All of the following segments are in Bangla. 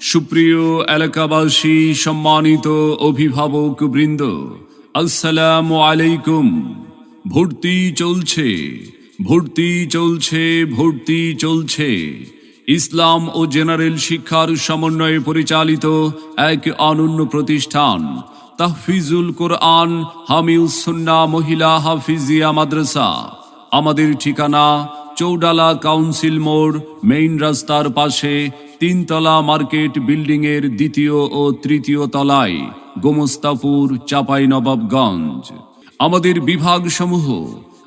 সুপ্রিয় এলাকাবাসী, সম্মানিত অভিভাবক বৃন্দ, আসসালামু আলাইকুম। ভর্তি চলছে ভর্তি চলছে ভর্তি চলছে। ইসলাম ও জেনারেল শিক্ষার সমন্বয়ে পরিচালিত এক অনন্য প্রতিষ্ঠান, তাহফিজুল কোরআন হামিউসুন্না মহিলা হাফিজিয়া মাদ্রাসা। আমাদের ঠিকানা চৌডালা কাউন্সিল মোড়, মেইন রাস্তার পাশে তিনতলা মার্কেট বিল্ডিং এর দ্বিতীয় ও তৃতীয় তলায় গোমস্তাপুর চাপাই নবাবগঞ্জ আমাদের বিভাগ সমূহ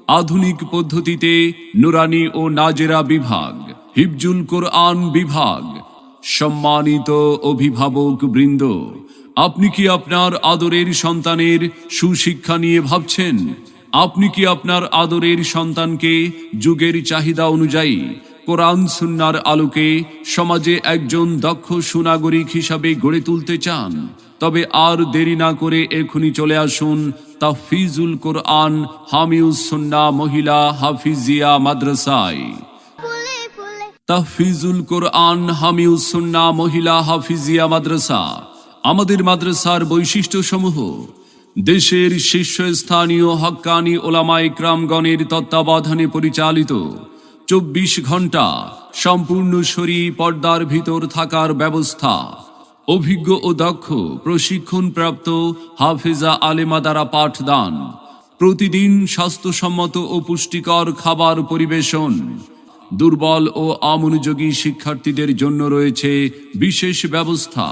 আধুনিক পদ্ধতিতে নুরানি ও নাজেরা বিভাগ, হিফজুল কোরআন বিভাগ, সম্মানিত অভিভাবক বৃন্দ, আপনি কি আপনার আদরের সন্তানের সুশিক্ষা নিয়ে ভাবছেন? আপনি কি আপনার আদরের সন্তানকে যুগের চাহিদা অনুযায়ী কোরআন সুন্নার আলোকে সমাজে একজন দক্ষ সুনাগরিক হিসাবে গড়ে তুলতে চান। তবে আর দেরি না করে এখনই চলে আসুন তাফিজুল কোরআন হামিউস সুন্না মহিলা হাফিজিয়া মাদ্রাসায়। তাহফিজুল কোরআন হামিউস সুন্না মহিলা হাফিজিয়া মাদ্রাসা আমাদের মাদ্রাসার বৈশিষ্ট্য সমূহ দেশের শীর্ষস্থানীয় হক্কানি ওলামাই ক্রামগণের তত্ত্বাবধানে পরিচালিত চব্বিশ ঘণ্টা সম্পূর্ণ শরীর পর্দার ভিতর থাকার ব্যবস্থা। অভিজ্ঞ ও দক্ষ, প্রশিক্ষণপ্রাপ্ত হাফেজা আলেমা দ্বারা পাঠদান। প্রতিদিন স্বাস্থ্যসম্মত ও পুষ্টিকর খাবার পরিবেশন। দুর্বল ও আমনোযোগী শিক্ষার্থীদের জন্য রয়েছে বিশেষ ব্যবস্থা।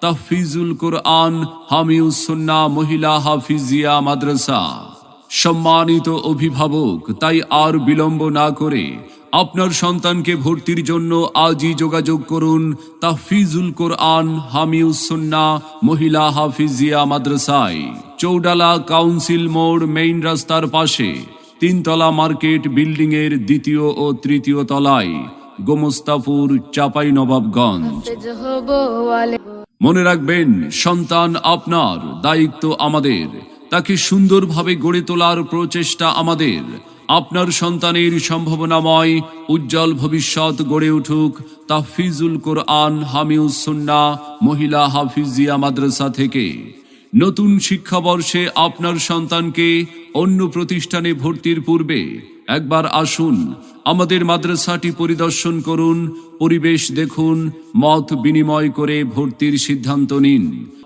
তাফিজুল কোরআন হামিউসন্না মহিলা হাফিজিয়া মাদ্রাসা। সম্মানিত অভিভাবক, তাই আর বিলম্ব না করে আপনার সন্তানকে ভর্তির জন্য আজই যোগাযোগ করুন তাফিজুল কোরআন হামিউসন্না মহিলা হাফিজিয়া মাদ্রাসায়। চৌডালা কাউন্সিল মোড়, মেইন রাস্তার পাশে, তিনতলা মার্কেট বিল্ডিং এর দ্বিতীয় ও তৃতীয় তলায়, গোমস্তাপুর চাপাই নবাবগঞ্জ মনে রাখবেন, সন্তান আপনার, দায়িত্ব আমাদের। তাকে সুন্দরভাবে গড়ে তোলার প্রচেষ্টা আমাদের। আপনার সন্তানের সম্ভাবনাময়, উজ্জ্বল ভবিষ্যৎ গড়ে উঠুক তাফিজুল কোরআন হামিউসুন্না মহিলা হাফিজিয়া মাদ্রাসা থেকে। নতুন শিক্ষাবর্ষে আপনার সন্তানকে অন্য প্রতিষ্ঠানে ভর্তির পূর্বে একবার আসুন, আমাদের মাদ্রাসাটি পরিদর্শন করুন, পরিবেশ দেখুন, মত বিনিময় করে ভর্তির সিদ্ধান্ত নিন।